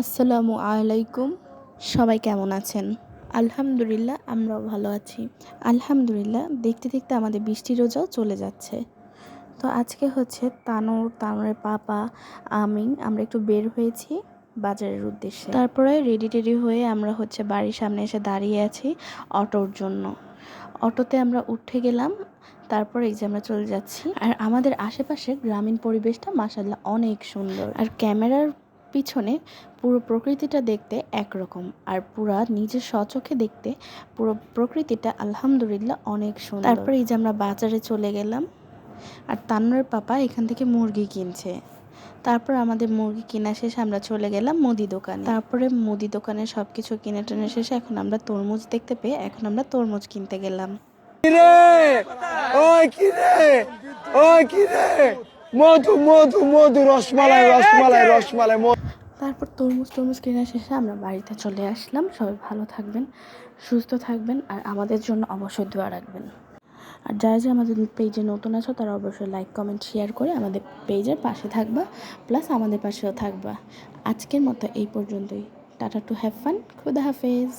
আসসালামু আলাইকুম। সবাই কেমন আছেন? আলহামদুলিল্লাহ, আমরাও ভালো আছি। আলহামদুলিল্লাহ, দেখতে দেখতে আমাদের বৃষ্টি রোজাও চলে যাচ্ছে। তো আজকে হচ্ছে তানুর, তানুরের পাপা আমি আমরা একটু বের হয়েছি বাজারের উদ্দেশ্যে। তারপরে রেডি টেডি হয়ে আমরা হচ্ছে বাড়ির সামনে এসে দাঁড়িয়ে আছি অটোর জন্য। অটোতে আমরা উঠে গেলাম, তারপর এই যে আমরা চলে যাচ্ছি। আর আমাদের আশেপাশে গ্রামীণ পরিবেশটা মাসাল্লাহ অনেক সুন্দর। আর ক্যামেরার পিছনে পুরো প্রকৃতিটা দেখতে একরকম আর পুরা নিজের স্বচোখে দেখতে পুরো প্রকৃতিটা আলহামদুলিল্লাহ অনেক সুন্দর। তারপরে এই যে আমরা বাজারে চলে গেলাম আর তান্নার পাপা এখান থেকে মুরগি কিনছে। তারপর আমাদের মুরগি কেনা শেষে আমরা চলে গেলাম মুদি দোকানে। তারপরে মুদি দোকানে সব কিছু কিনে টেনে শেষে এখন আমরা তরমুজ দেখতে পেয়ে এখন আমরা তরমুজ কিনতে গেলাম। কিরে? ওই কিরে? ওই কিরে? মধু মধু মধু রসমালাই রসমালাই রসমালাই মধু। তারপর তরমুজ তরমুজ কেনা শেষে আমরা বাড়িতে চলে আসলাম। সবাই ভালো থাকবেন সুস্থ থাকবেন আর আমাদের জন্য অবশ্যই দোয়া রাখবেন। আর যারা যারা আমাদের পেজে নতুন আছো তারা অবশ্যই লাইক কমেন্ট শেয়ার করে আমাদের পেজের পাশে থাকবা প্লাস আমাদের পাশেও থাকবা। আজকের মতো এই পর্যন্তই। টাটা টু হ্যাভ ফান খুদা হাফেজ।